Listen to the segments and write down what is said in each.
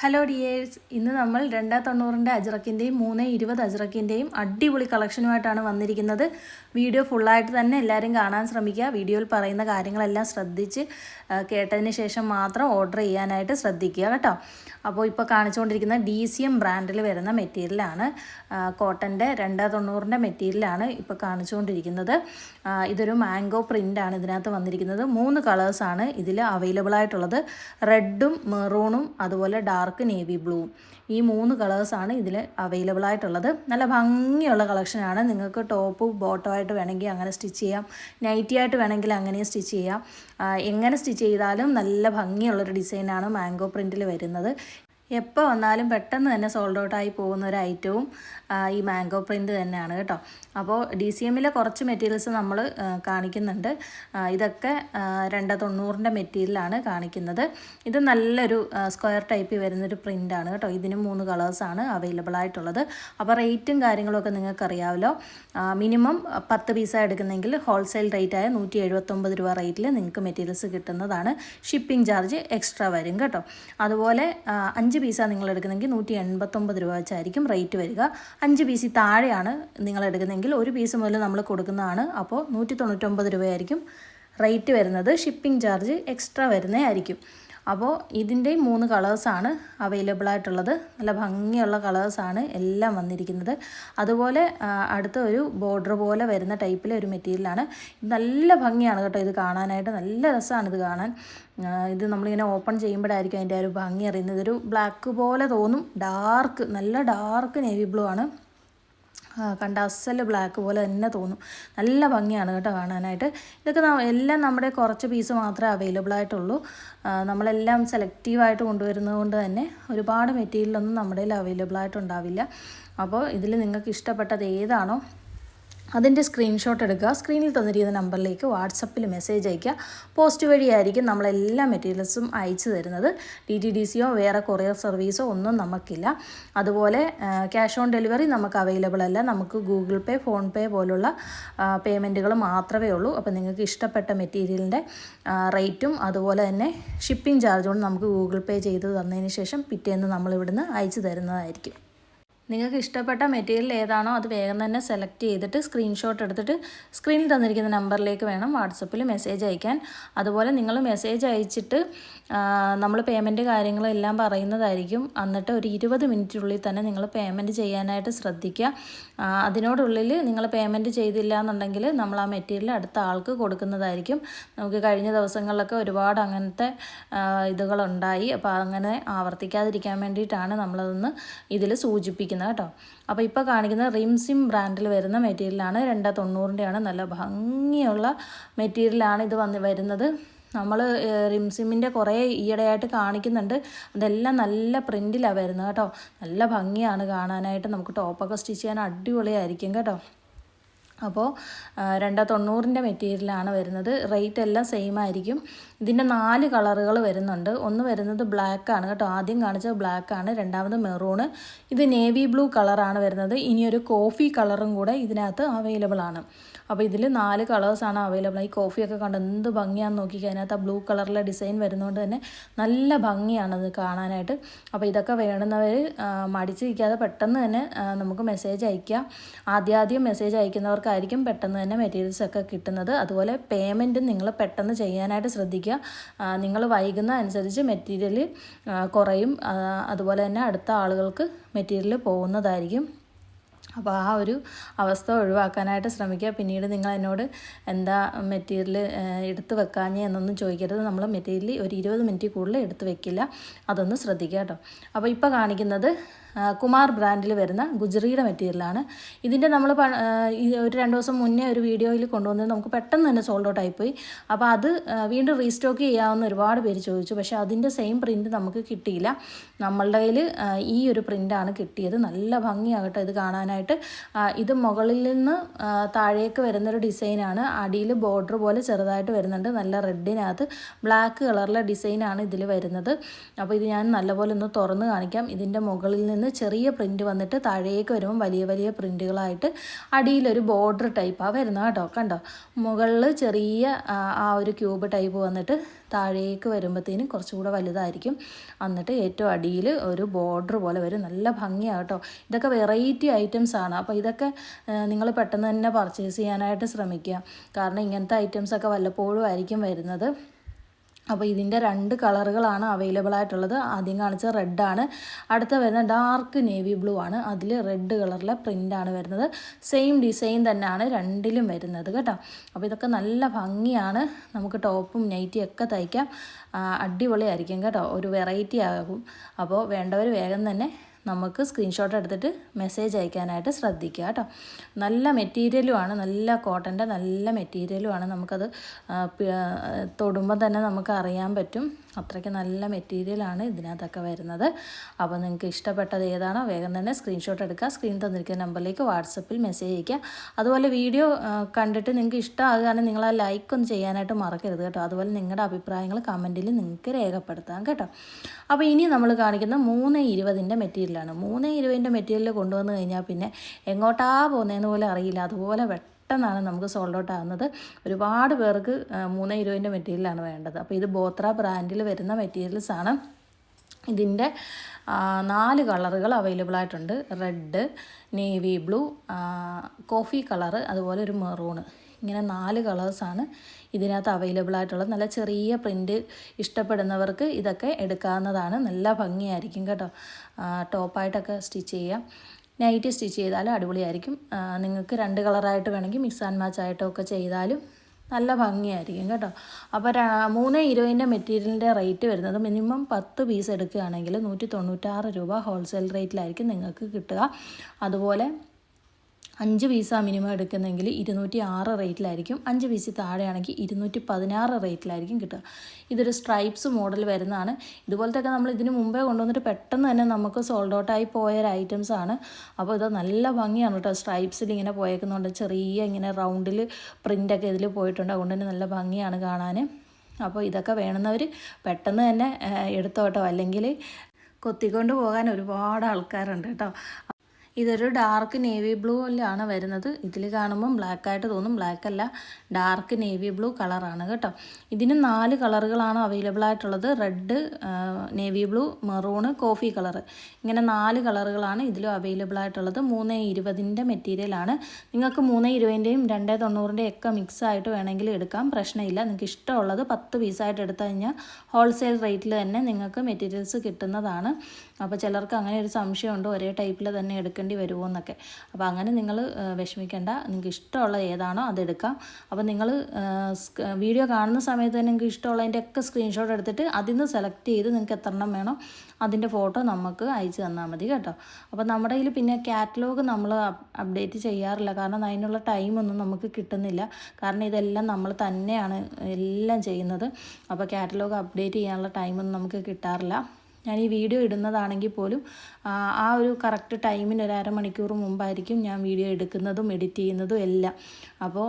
Hello dears ഇന്ന് നമ്മൾ രണ്ടാ തൊണ്ണൂറിന്റെ അജ്രക്കിന്റെയും മൂന്ന് ഇരുപത് അജ്രക്കിന്റെയും അടിപൊളി കളക്ഷനുമായിട്ടാണ് വന്നിരിക്കുന്നത്. വീഡിയോ ഫുള്ളായിട്ട് തന്നെ എല്ലാവരും കാണാൻ ശ്രമിക്കുക. വീഡിയോയിൽ പറയുന്ന കാര്യങ്ങളെല്ലാം ശ്രദ്ധിച്ച് കേട്ടതിന് ശേഷം മാത്രം ഓർഡർ ചെയ്യാനായിട്ട് ശ്രദ്ധിക്കുക കേട്ടോ. അപ്പോൾ ഇപ്പോൾ കാണിച്ചുകൊണ്ടിരിക്കുന്ന ഡി സി എം ബ്രാൻഡിൽ വരുന്ന മെറ്റീരിയലാണ്. കോട്ടന്റെ രണ്ടാ തൊണ്ണൂറിന്റെ മെറ്റീരിയലാണ് ഇപ്പോൾ കാണിച്ചുകൊണ്ടിരിക്കുന്നത്. ഇതൊരു മാംഗോ പ്രിന്റാണ് ഇതിനകത്ത് വന്നിരിക്കുന്നത്. മൂന്ന് കളേഴ്സാണ് ഇതിൽ അവൈലബിൾ ആയിട്ടുള്ളത്. റെഡും മെറൂണും അതുപോലെ ഡാർക്ക് നേവി ബ്ലൂ ഈ മൂന്ന് കളേഴ്സാണ് ഇതിൽ അവൈലബിൾ ആയിട്ടുള്ളത്. നല്ല ഭംഗിയുള്ള കളക്ഷനാണ് നിങ്ങൾക്ക് ടോപ്പ് ബോട്ടോ ആയിട്ട് വേണമെങ്കിൽ അങ്ങനെ സ്റ്റിച്ച് ചെയ്യാം. നൈറ്റി ആയിട്ട് വേണമെങ്കിൽ അങ്ങനെ സ്റ്റിച്ച് ചെയ്യാം. എങ്ങനെ സ്റ്റിച്ച് ചെയ്താലും നല്ല ഭംഗിയുള്ളൊരു ഡിസൈനാണ് മാംഗോ പ്രിന്റിൽ വരുന്നത്. എപ്പോൾ വന്നാലും പെട്ടെന്ന് തന്നെ സോൾഡ് ഔട്ടായി പോകുന്ന ഒരു ഐറ്റവും ഈ മാംഗോ പ്രിന്റ് തന്നെയാണ് കേട്ടോ. അപ്പോൾ ഡി സി എമ്മിലെ കുറച്ച് മെറ്റീരിയൽസ് നമ്മൾ കാണിക്കുന്നുണ്ട്. ഇതൊക്കെ രണ്ട് തൊണ്ണൂറിന്റെ മെറ്റീരിയലാണ് കാണിക്കുന്നത്. ഇത് നല്ലൊരു സ്ക്വയർ ടൈപ്പിൽ വരുന്നൊരു പ്രിന്റാണ് കേട്ടോ. ഇതിന് മൂന്ന് കളേഴ്സാണ് അവൈലബിൾ ആയിട്ടുള്ളത്. അപ്പോൾ റേറ്റും കാര്യങ്ങളൊക്കെ നിങ്ങൾക്ക് അറിയാമല്ലോ മിനിമം പത്ത് പീസാണ് എടുക്കുന്നെങ്കിൽ ഹോൾസെയിൽ റേറ്റായ നൂറ്റി എഴുപത്തൊമ്പത് രൂപ റേറ്റിൽ നിങ്ങൾക്ക് മെറ്റീരിയൽസ് കിട്ടുന്നതാണ്. ഷിപ്പിംഗ് ചാർജ് എക്സ്ട്രാ വരും കേട്ടോ. അതുപോലെ ആ, അഞ്ച് പീസാണ് നിങ്ങൾ എടുക്കുന്നതെങ്കിൽ നൂറ്റി എൺപത്തൊമ്പത് രൂപ വെച്ചായിരിക്കും റേറ്റ് വരിക. അഞ്ച് പീസിൽ താഴെയാണ് നിങ്ങൾ എടുക്കുന്നതെങ്കിൽ ഒരു പീസ് മുതൽ നമ്മൾ കൊടുക്കുന്നതാണ്. അപ്പോൾ നൂറ്റി തൊണ്ണൂറ്റൊമ്പത് രൂപയായിരിക്കും റേറ്റ് വരുന്നത്. ഷിപ്പിംഗ് ചാർജ് എക്സ്ട്രാ വരുന്നതായിരിക്കും. അപ്പോൾ ഇതിന്റെ മൂന്ന് കളേഴ്സാണ് അവൈലബിൾ ആയിട്ടുള്ളത് നല്ല ഭംഗിയുള്ള കളേഴ്സാണ് എല്ലാം വന്നിരിക്കുന്നത്. അതുപോലെ അടുത്ത ഒരു ബോർഡർ പോലെ വരുന്ന ടൈപ്പിലെ ഒരു മെറ്റീരിയലാണ്. ഇത് നല്ല ഭംഗിയാണ് കേട്ടോ ഇത് കാണാനായിട്ട്. നല്ല രസമാണ് ഇത് കാണാൻ. ഇത് നമ്മളിങ്ങനെ ഓപ്പൺ ചെയ്യുമ്പോഴായിരിക്കും അതിന്റെ ഒരു ഭംഗി അറിയുന്നത്. ഇതൊരു ബ്ലാക്ക് പോലെ തോന്നും. ഡാർക്ക് നല്ല ഡാർക്ക് നേവി ബ്ലൂ ആണ്. കണ്ട അസൽ ബ്ലാക്ക് പോലെ തന്നെ തോന്നും. നല്ല ഭംഗിയാണ് കേട്ടോ കാണാനായിട്ട്. ഇതൊക്കെ എല്ലാം നമ്മുടെ കുറച്ച് പീസ് മാത്രമേ അവൈലബിൾ ആയിട്ടുള്ളൂ. നമ്മളെല്ലാം സെലക്റ്റീവായിട്ട് കൊണ്ടുവരുന്നത് കൊണ്ട് തന്നെ ഒരുപാട് മെറ്റീരിയലൊന്നും നമ്മുടെ കയ്യിൽ അവൈലബിൾ ആയിട്ടുണ്ടാവില്ല. അപ്പോൾ ഇതിൽ നിങ്ങൾക്ക് ഇഷ്ടപ്പെട്ടത് ഏതാണോ അതിന്റെ സ്ക്രീൻഷോട്ട് എടുക്കുക. സ്ക്രീനിൽ തന്നിരിക്കുന്ന നമ്പറിലേക്ക് വാട്സപ്പിൽ മെസ്സേജ് അയയ്ക്കുക പോസ്റ്റ് വഴിയായിരിക്കും നമ്മളെല്ലാ മെറ്റീരിയൽസും അയച്ചു തരുന്നത്. ഡി ടി ഡി സിയോ വേറെ കൊറിയർ സർവീസോ ഒന്നും നമുക്കില്ല. അതുപോലെ ക്യാഷ് ഓൺ ഡെലിവറി നമുക്ക് അവൈലബിൾ അല്ല. നമുക്ക് ഗൂഗിൾ പേ ഫോൺ പേ പോലുള്ള പേയ്മെന്റുകൾ മാത്രമേ ഉള്ളൂ. അപ്പോൾ നിങ്ങൾക്ക് ഇഷ്ടപ്പെട്ട മെറ്റീരിയലിന്റെ റേറ്റും അതുപോലെ തന്നെ ഷിപ്പിംഗ് ചാർജും നമുക്ക് ഗൂഗിൾ പേ ചെയ്ത് തന്നതിന് ശേഷം പിറ്റേന്ന് നമ്മളിവിടുന്ന് അയച്ചു തരുന്നതായിരിക്കും. നിങ്ങൾക്ക് ഇഷ്ടപ്പെട്ട മെറ്റീരിയൽ ഏതാണോ അത് വേഗം തന്നെ സെലക്ട് ചെയ്തിട്ട് സ്ക്രീൻഷോട്ട് എടുത്തിട്ട് സ്ക്രീനിൽ തന്നിരിക്കുന്ന നമ്പറിലേക്ക് വേണം വാട്സപ്പിൽ മെസ്സേജ് അയക്കാൻ. അതുപോലെ നിങ്ങൾ മെസ്സേജ് അയച്ചിട്ട് നമ്മൾ പേയ്മെന്റ് കാര്യങ്ങളെല്ലാം പറയുന്നതായിരിക്കും. എന്നിട്ട് ഒരു ഇരുപത് മിനിറ്റിനുള്ളിൽ തന്നെ നിങ്ങൾ പേയ്മെന്റ് ചെയ്യാനായിട്ട് ശ്രദ്ധിക്കുക. അതിനോടുള്ളിൽ നിങ്ങൾ പേയ്മെന്റ് ചെയ്തില്ല എന്നുണ്ടെങ്കിൽ നമ്മൾ ആ മെറ്റീരിയൽ അടുത്ത ആൾക്ക് കൊടുക്കുന്നതായിരിക്കും. നമുക്ക് കഴിഞ്ഞ ദിവസങ്ങളിലൊക്കെ ഒരുപാട് അങ്ങനത്തെ ഇതുകളുണ്ടായി. അപ്പോൾ അങ്ങനെ ആവർത്തിക്കാതിരിക്കാൻ വേണ്ടിയിട്ടാണ് നമ്മളതൊന്ന് ഇതിൽ സൂചിപ്പിക്കുന്നത്. കേട്ടോ. അപ്പോൾ ഇപ്പോൾ കാണിക്കുന്ന റിംസിം ബ്രാൻഡിൽ വരുന്ന മെറ്റീരിയലാണ്. രണ്ട് തൊണ്ണൂറിന്റെയാണ് നല്ല ഭംഗിയുള്ള മെറ്റീരിയലാണ് ഇത് വന്ന് വരുന്നത്. നമ്മൾ റിംസിമിന്റെ കുറേ ഈയിടെയായിട്ട് കാണിക്കുന്നുണ്ട്. അതെല്ലാം നല്ല പ്രിന്റിലാണ് വരുന്നത് കേട്ടോ. നല്ല ഭംഗിയാണ് കാണാനായിട്ട്. നമുക്ക് ടോപ്പൊക്കെ സ്റ്റിച്ച് ചെയ്യാൻ അടിപൊളിയായിരിക്കും കേട്ടോ. അപ്പോൾ രണ്ട് തൊണ്ണൂറിന്റെ മെറ്റീരിയലാണ് വരുന്നത്. റേറ്റ് എല്ലാം സെയിം ആയിരിക്കും. ഇതിന്റെ നാല് കളറുകൾ വരുന്നുണ്ട്. ഒന്ന് വരുന്നത് ബ്ലാക്ക് ആണ് കേട്ടോ. ആദ്യം കാണിച്ചത് ബ്ലാക്ക് ആണ്. രണ്ടാമത് മെറൂണ് ഇത് നേവി ബ്ലൂ കളറാണ് വരുന്നത്. ഇനിയൊരു കോഫി കളറും കൂടെ ഇതിനകത്ത് അവൈലബിൾ ആണ്. അപ്പോൾ ഇതിൽ നാല് കളേഴ്സാണ് അവൈലബിൾ ഈ കോഫിയൊക്കെ കണ്ട് എന്ത് ഭംഗിയാണെന്ന് നോക്കി അതിനകത്ത് ആ ബ്ലൂ കളറിലെ ഡിസൈൻ വരുന്നതുകൊണ്ട് തന്നെ നല്ല ഭംഗിയാണത് കാണാനായിട്ട്. അപ്പോൾ ഇതൊക്കെ വേണ്ടുന്നവർ മടിച്ചിരിക്കാതെ പെട്ടെന്ന് തന്നെ നമുക്ക് മെസ്സേജ് അയക്കുക ആദ്യാദ്യം മെസ്സേജ് അയക്കുന്നവർക്കായിരിക്കും പെട്ടെന്ന് തന്നെ മെറ്റീരിയൽസ് ഒക്കെ കിട്ടുന്നത്. അതുപോലെ പേയ്മെന്റും നിങ്ങൾ പെട്ടെന്ന് ചെയ്യാനായിട്ട് ശ്രദ്ധിക്കുക. നിങ്ങൾ വൈകുന്ന അനുസരിച്ച് മെറ്റീരിയൽ കുറയും. അതുപോലെ തന്നെ അടുത്ത ആളുകൾക്ക് മെറ്റീരിയൽ പോകുന്നതായിരിക്കും. അപ്പോൾ ആ ഒരു അവസ്ഥ ഒഴിവാക്കാനായിട്ട് ശ്രമിക്കുക. പിന്നീട് നിങ്ങൾ എന്നോട് എന്താ മെറ്റീരിയൽ എടുത്ത് വെക്കാഞ്ഞേ എന്നൊന്നും ചോദിക്കരുത്. നമ്മൾ മെറ്റീരിയൽ ഒരു ഇരുപത് മിനിറ്റ് കൂടുതൽ എടുത്ത് വെക്കില്ല. അതൊന്ന് ശ്രദ്ധിക്കുക കേട്ടോ. അപ്പോൾ ഇപ്പോൾ കാണിക്കുന്നത് കുമാർ ബ്രാൻഡിൽ വരുന്ന ഗുജറിയുടെ മെറ്റീരിയലാണ് ഇതിന്റെ നമ്മൾ ഒരു രണ്ട് ദിവസം മുന്നേ ഒരു വീഡിയോയിൽ കൊണ്ടുവന്നത് നമുക്ക് പെട്ടെന്ന് തന്നെ സോൾഡ് ഔട്ട് ആയിപ്പോയി. അപ്പോൾ അത് വീണ്ടും റീസ്റ്റോക്ക് ചെയ്യാമെന്ന് ഒരുപാട് പേര് ചോദിച്ചു. പക്ഷേ അതിന്റെ സെയിം പ്രിന്റ് നമുക്ക് കിട്ടിയില്ല. നമ്മളുടെ കയ്യിൽ ഈ ഒരു പ്രിന്റാണ് കിട്ടിയത്. നല്ല ഭംഗിയാകട്ടെ ഇത് കാണാനായിട്ട്. ഇത് മുകളിൽ നിന്ന് താഴേക്ക് വരുന്നൊരു ഡിസൈനാണ് അടിയിൽ ബോർഡർ പോലെ ചെറുതായിട്ട് വരുന്നുണ്ട്. നല്ല റെഡിനകത്ത് ബ്ലാക്ക് കളറിലെ ഡിസൈനാണ് ഇതിൽ വരുന്നത്. അപ്പോൾ ഇത് ഞാൻ നല്ലപോലെ ഒന്ന് തുറന്ന് കാണിക്കാം. ഇതിന്റെ മുകളിൽ നിന്ന് നിന്ന് ചെറിയ പ്രിന്റ് വന്നിട്ട് താഴേക്ക് വരുമ്പോൾ വലിയ വലിയ പ്രിന്റുകളായിട്ട് അടിയിലൊരു ബോർഡർ ടൈപ്പാണ് വരുന്നത് കേട്ടോ. കണ്ടോ? മുകളിൽ ചെറിയ ആ, ആ ഒരു ക്യൂബ് ടൈപ്പ് വന്നിട്ട് താഴേക്ക് വരുമ്പോഴത്തേനും കുറച്ചുകൂടെ വലുതായിരിക്കും. എന്നിട്ട് ഏറ്റവും അടിയിൽ ഒരു ബോർഡർ പോലെ വരും. നല്ല ഭംഗിയാണ് കേട്ടോ. ഇതൊക്കെ വെറൈറ്റി ഐറ്റംസ് ആണ്. അപ്പോൾ ഇതൊക്കെ നിങ്ങൾ പെട്ടെന്ന് തന്നെ പർച്ചേസ് ചെയ്യാനായിട്ട് ശ്രമിക്കുക. കാരണം ഇങ്ങനത്തെ ഐറ്റംസൊക്കെ വല്ലപ്പോഴും ആയിരിക്കും വരുന്നത്. അപ്പോൾ ഇതിന്റെ രണ്ട് കളറുകളാണ് അവൈലബിൾ ആയിട്ടുള്ളത്. ആദ്യം കാണിച്ച റെഡാണ് അടുത്ത വരുന്ന ഡാർക്ക് നേവി ബ്ലൂ ആണ്. അതിൽ റെഡ് കളറിലെ പ്രിന്റാണ് വരുന്നത്. സെയിം ഡിസൈൻ തന്നെയാണ് രണ്ടിലും വരുന്നത് കേട്ടോ. അപ്പോൾ ഇതൊക്കെ നല്ല ഭംഗിയാണ്. നമുക്ക് ടോപ്പും നൈറ്റിയും ഒക്കെ തയ്ക്കാം. അടിപൊളിയായിരിക്കും കേട്ടോ. ഒരു വെറൈറ്റി ആകും. അപ്പോൾ വേണ്ടവർ വേഗം തന്നെ നമുക്ക് സ്ക്രീൻഷോട്ട് എടുത്തിട്ട് മെസ്സേജ് അയക്കാനായിട്ട് ശ്രദ്ധിക്കുക കേട്ടോ. നല്ല മെറ്റീരിയലുമാണ് നല്ല കോട്ടന്റെ നല്ല മെറ്റീരിയലുമാണ് നമുക്കത് തൊടുമ്പോൾ തന്നെ നമുക്ക് അറിയാൻ പറ്റും. അത്രയ്ക്ക് നല്ല മെറ്റീരിയലാണ് ഇതിനകത്തൊക്കെ വരുന്നത്. അപ്പോൾ നിങ്ങൾക്ക് ഇഷ്ടപ്പെട്ടത് ഏതാണോ വേഗം തന്നെ സ്ക്രീൻഷോട്ട് എടുക്കുക. സ്ക്രീൻ തന്നിരിക്കുന്ന നമ്പറിലേക്ക് വാട്സപ്പിൽ മെസ്സേജ് അയക്കുക അതുപോലെ വീഡിയോ കണ്ടിട്ട് നിങ്ങൾക്ക് ഇഷ്ടമാകുകയാണെങ്കിൽ നിങ്ങൾ ആ ലൈക്ക് ഒന്ന് ചെയ്യാനായിട്ട് മറക്കരുത് കേട്ടോ. അതുപോലെ നിങ്ങളുടെ അഭിപ്രായങ്ങൾ കമന്റിൽ നിങ്ങൾക്ക് രേഖപ്പെടുത്താം കേട്ടോ. അപ്പോൾ ഇനി നമ്മൾ കാണിക്കുന്ന മൂന്ന് ഇരുപതിന്റെ മെറ്റീരിയലാണ് മൂന്ന് ഇരുപതിന്റെ മെറ്റീരിയൽ കൊണ്ടുവന്ന് കഴിഞ്ഞാൽ പിന്നെ എങ്ങോട്ടാ പോകുന്നതെന്ന് പോലെ അറിയില്ല. അതുപോലെ പെട്ടെന്നാണ് നമുക്ക് സോൾഡ് ഔട്ട് ആകുന്നത് ഒരുപാട് പേർക്ക് മൂന്ന് ഇരുപതിന്റെ മെറ്റീരിയലാണ് വേണ്ടത്. അപ്പോൾ ഇത് ബോത്ര ബ്രാൻഡിൽ വരുന്ന മെറ്റീരിയൽസ് ആണ്. ഇതിന്റെ നാല് കളറുകൾ അവൈലബിൾ ആയിട്ടുണ്ട്. Red navy blue coffee colour അതുപോലെ ഒരു മെറൂണ് ഇങ്ങനെ നാല് കളേഴ്സാണ് ഇതിനകത്ത് അവൈലബിൾ ആയിട്ടുള്ളത്. നല്ല ചെറിയ പ്രിന്റ് ഇഷ്ടപ്പെടുന്നവർക്ക് ഇതൊക്കെ എടുക്കാവുന്നതാണ്. നല്ല ഭംഗിയായിരിക്കും കേട്ടോ. ടോപ്പായിട്ടൊക്കെ സ്റ്റിച്ച് ചെയ്യാം. നൈറ്റ് സ്റ്റിച്ച് ചെയ്താലും അടിപൊളിയായിരിക്കും. നിങ്ങൾക്ക് രണ്ട് കളറായിട്ട് വേണമെങ്കിൽ മിക്സ് ആൻഡ് മാച്ച് ആയിട്ടൊക്കെ ചെയ്താലും നല്ല ഭംഗിയായിരിക്കും കേട്ടോ. അപ്പോൾ മൂന്ന് ഇരുപതിന്റെ മെറ്റീരിയലിന്റെ റേറ്റ് വരുന്നത് മിനിമം പത്ത് പീസ് എടുക്കുകയാണെങ്കിൽ നൂറ്റി തൊണ്ണൂറ്റാറ് രൂപ ഹോൾസെയിൽ റേറ്റിലായിരിക്കും നിങ്ങൾക്ക് കിട്ടുക. അതുപോലെ അഞ്ച് പീസാണ് മിനിമം എടുക്കുന്നെങ്കിൽ ഇരുന്നൂറ്റി ആറ് റേറ്റിലായിരിക്കും. അഞ്ച് പീസ് താഴെയാണെങ്കിൽ ഇരുന്നൂറ്റി പതിനാറ് റേറ്റിലായിരിക്കും കിട്ടുക. ഇതൊരു സ്ട്രൈപ്സ് മോഡൽ വരുന്നതാണ്. ഇതുപോലത്തെ ഒക്കെ നമ്മൾ ഇതിന് മുമ്പേ കൊണ്ടുവന്നിട്ട് പെട്ടെന്ന് തന്നെ നമുക്ക് സോൾഡ് ഔട്ടായി പോയ ഐറ്റംസ് ആണ്. അപ്പോൾ ഇത് നല്ല ഭംഗിയാണ് കേട്ടോ. സ്ട്രൈപ്സിൽ ഇങ്ങനെ പോയേക്കുന്നുണ്ട് ചെറിയ ഇങ്ങനെ റൗണ്ടിൽ പ്രിന്റൊക്കെ ഇതിൽ പോയിട്ടുണ്ട്. അതുകൊണ്ട് തന്നെ നല്ല ഭംഗിയാണ് കാണാൻ. അപ്പോൾ ഇതൊക്കെ വേണമെന്നവർ പെട്ടെന്ന് തന്നെ എടുത്തോട്ടോ. അല്ലെങ്കിൽ കൊത്തിക്കൊണ്ട് പോകാൻ ഒരുപാട് ആൾക്കാരുണ്ട് കേട്ടോ. ഇതൊരു ഡാർക്ക് നേവി ബ്ലൂ അല്ലാണ് വരുന്നത്. ഇതിൽ കാണുമ്പം ബ്ലാക്ക് ആയിട്ട് തോന്നും. ബ്ലാക്ക് അല്ല ഡാർക്ക് നേവി ബ്ലൂ കളറാണ് കേട്ടോ. ഇതിന് നാല് കളറുകളാണ് അവൈലബിൾ ആയിട്ടുള്ളത്. Red navy blue maroon coffee colour ഇങ്ങനെ നാല് കളറുകളാണ് ഇതിലും അവൈലബിൾ ആയിട്ടുള്ളത്. മൂന്ന് ഇരുപതിന്റെ മെറ്റീരിയലാണ് നിങ്ങൾക്ക് മൂന്ന് ഇരുപതിന്റെയും രണ്ട് തൊണ്ണൂറിന്റെയും ഒക്കെ മിക്സ് ആയിട്ട് വേണമെങ്കിൽ എടുക്കാം. പ്രശ്നമില്ല. നിങ്ങൾക്ക് ഇഷ്ടമുള്ളത് പത്ത് പീസായിട്ട് എടുത്തു കഴിഞ്ഞാൽ ഹോൾസെയിൽ റേറ്റിൽ തന്നെ നിങ്ങൾക്ക് മെറ്റീരിയൽസ് കിട്ടുന്നതാണ്. അപ്പോൾ ചിലർക്ക് അങ്ങനെ ഒരു സംശയമുണ്ട്? ഒരേ ടൈപ്പിൽ തന്നെ എടുക്കേണ്ടി വരുമോ എന്നൊക്കെ അപ്പോൾ അങ്ങനെ നിങ്ങൾ വിഷമിക്കേണ്ട. നിങ്ങൾക്ക് ഇഷ്ടമുള്ള ഏതാണോ അതെടുക്കാം അപ്പോൾ നിങ്ങൾ വീഡിയോ കാണുന്ന സമയത്ത് തന്നെ നിങ്ങൾക്ക് ഇഷ്ടമുള്ളതിന്റെ ഒക്കെ സ്ക്രീൻഷോട്ട് എടുത്തിട്ട് അതിൽ നിന്ന് സെലക്ട് ചെയ്ത് നിങ്ങൾക്ക് എത്ര എണ്ണം വേണോ അതിന്റെ ഫോട്ടോ നമുക്ക് അയച്ചു തന്നാൽ മതി കേട്ടോ. അപ്പോൾ നമ്മുടെ കയ്യിൽ പിന്നെ കാറ്റലോഗ് നമ്മൾ അപ്ഡേറ്റ് ചെയ്യാറില്ല. കാരണം അതിനുള്ള ടൈമൊന്നും നമുക്ക് കിട്ടുന്നില്ല. കാരണം ഇതെല്ലാം നമ്മൾ തന്നെയാണ് എല്ലാം ചെയ്യുന്നത്. അപ്പോൾ കാറ്റലോഗ് അപ്ഡേറ്റ് ചെയ്യാനുള്ള ടൈമൊന്നും നമുക്ക് കിട്ടാറില്ല. ഞാൻ ഈ വീഡിയോ ഇടുന്നതാണെങ്കിൽ പോലും ആ, ഒരു കറക്റ്റ് ടൈമിന് ഒരു അരമണിക്കൂർ മുമ്പായിരിക്കും ഞാൻ വീഡിയോ എടുക്കുന്നതും എഡിറ്റ് ചെയ്യുന്നതും എല്ലാം. അപ്പോൾ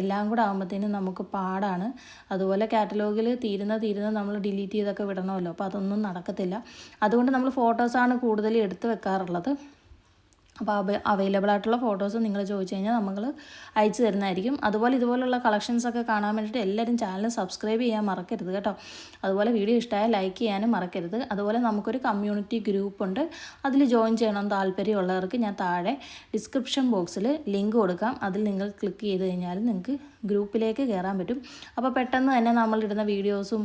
എല്ലാം കൂടെ ആകുമ്പോഴത്തേനും നമുക്ക് പാടാണ്. അതുപോലെ കാറ്റലോഗിൽ തീരുന്ന തീരുന്ന നമ്മൾ ഡിലീറ്റ് ചെയ്തൊക്കെ വിടണമല്ലോ. അപ്പോൾ അതൊന്നും നടക്കത്തില്ല. അതുകൊണ്ട് നമ്മൾ ഫോട്ടോസാണ് കൂടുതൽ എടുത്ത് വെക്കാറുള്ളത്. അപ്പോൾ അവ അവൈലബിൾ ആയിട്ടുള്ള ഫോട്ടോസ് നിങ്ങൾ ചോദിച്ചു കഴിഞ്ഞാൽ നമ്മൾ അയച്ചു തരുന്നതായിരിക്കും. അതുപോലെ ഇതുപോലുള്ള കളക്ഷൻസ് ഒക്കെ കാണാൻ വേണ്ടിയിട്ട് എല്ലാവരും ചാനൽ സബ്സ്ക്രൈബ് ചെയ്യാൻ മറക്കരുത് കേട്ടോ. അതുപോലെ വീഡിയോ ഇഷ്ടമായാൽ ലൈക്ക് ചെയ്യാനും മറക്കരുത്. അതുപോലെ നമുക്കൊരു കമ്മ്യൂണിറ്റി ഗ്രൂപ്പ് ഉണ്ട്. അതിൽ ജോയിൻ ചെയ്യണം താല്പര്യമുള്ളവർക്ക് ഞാൻ താഴെ ഡിസ്ക്രിപ്ഷൻ ബോക്സിൽ ലിങ്ക് കൊടുക്കാം. അതിൽ നിങ്ങൾ ക്ലിക്ക് ചെയ്ത് കഴിഞ്ഞാൽ നിങ്ങൾക്ക് ഗ്രൂപ്പിലേക്ക് കയറാൻ പറ്റും. അപ്പോൾ പെട്ടെന്ന് തന്നെ നമ്മളിടുന്ന വീഡിയോസും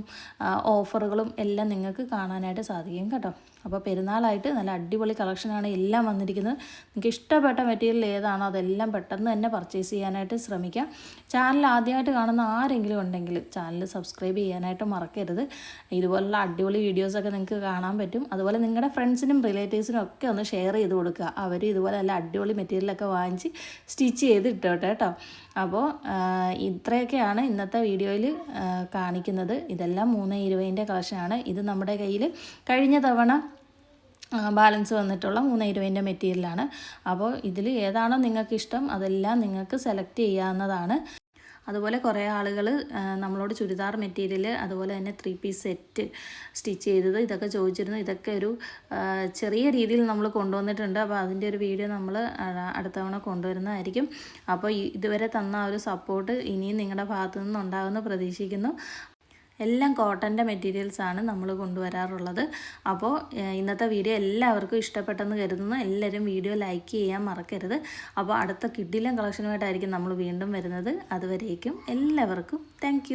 ഓഫറുകളും എല്ലാം നിങ്ങൾക്ക് കാണാനായിട്ട് സാധിക്കും കേട്ടോ. അപ്പോൾ പെരുന്നാളായിട്ട് നല്ല അടിപൊളി കളക്ഷനാണ് എല്ലാം വന്നിരിക്കുന്നത്. നിങ്ങൾക്ക് ഇഷ്ടപ്പെട്ട മെറ്റീരിയൽ ഏതാണോ അതെല്ലാം പെട്ടെന്ന് തന്നെ പർച്ചേസ് ചെയ്യാനായിട്ട് ശ്രമിക്കാം. ചാനൽ ആദ്യമായിട്ട് കാണുന്ന ആരെങ്കിലും ഉണ്ടെങ്കിൽ ചാനൽ സബ്സ്ക്രൈബ് ചെയ്യാനായിട്ട് മറക്കരുത്. ഇതുപോലുള്ള അടിപൊളി വീഡിയോസൊക്കെ നിങ്ങൾക്ക് കാണാൻ പറ്റും. അതുപോലെ നിങ്ങളുടെ ഫ്രണ്ട്സിനും റിലേറ്റീവ്സിനും ഒക്കെ ഒന്ന് ഷെയർ ചെയ്ത് കൊടുക്കുക. അവർ ഇതുപോലെ നല്ല അടിപൊളി മെറ്റീരിയലൊക്കെ വാങ്ങിച്ച് സ്റ്റിച്ച് ചെയ്ത് ഇട്ടോട്ടെ കേട്ടോ. അപ്പോൾ ഇത്രയൊക്കെയാണ് ഇന്നത്തെ വീഡിയോയിൽ കാണിക്കുന്നത്. ഇതെല്ലാം മൂന്ന് ഇരുപതിന്റെ കളക്ഷനാണ്. ഇത് നമ്മുടെ കയ്യിൽ കഴിഞ്ഞ തവണ ബാലൻസ് വന്നിട്ടുള്ള മൂന്ന് ഇരുപതിന്റെ മെറ്റീരിയലാണ്. അപ്പോൾ ഇതിൽ ഏതാണോ നിങ്ങൾക്ക് ഇഷ്ടം അതെല്ലാം നിങ്ങൾക്ക് സെലക്ട് ചെയ്യാവുന്നതാണ്. അതുപോലെ കുറേ ആളുകൾ നമ്മളോട് ചുരിദാർ മെറ്റീരിയൽ അതുപോലെ തന്നെ ത്രീ പീസ് സെറ്റ് സ്റ്റിച്ച് ചെയ്തത് ഇതൊക്കെ ചോദിച്ചിരുന്നു. ഇതൊക്കെ ഒരു ചെറിയ രീതിയിൽ നമ്മൾ കൊണ്ടുവന്നിട്ടുണ്ട്. അപ്പോൾ അതിന്റെ ഒരു വീഡിയോ നമ്മൾ അടുത്ത തവണ കൊണ്ടുവരുന്നതായിരിക്കും. അപ്പോൾ ഇതുവരെ തന്ന ആ ഒരു സപ്പോർട്ട് ഇനിയും നിങ്ങളുടെ ഭാഗത്തു നിന്നുണ്ടാകുമെന്ന് പ്രതീക്ഷിക്കുന്നു. എല്ലാം കോട്ടന്റെ മെറ്റീരിയൽസാണ് നമ്മൾ കൊണ്ടുവരാറുള്ളത്. അപ്പോൾ ഇന്നത്തെ വീഡിയോ എല്ലാവർക്കും ഇഷ്ടപ്പെട്ടെന്ന് കരുതുന്നു. എല്ലാവരും വീഡിയോ ലൈക്ക് ചെയ്യാൻ മറക്കരുത്. അപ്പോൾ അടുത്ത കിഡിലും കളക്ഷനുമായിട്ടായിരിക്കും നമ്മൾ വീണ്ടും വരുന്നത്. അതുവരേക്കും എല്ലാവർക്കും താങ്ക്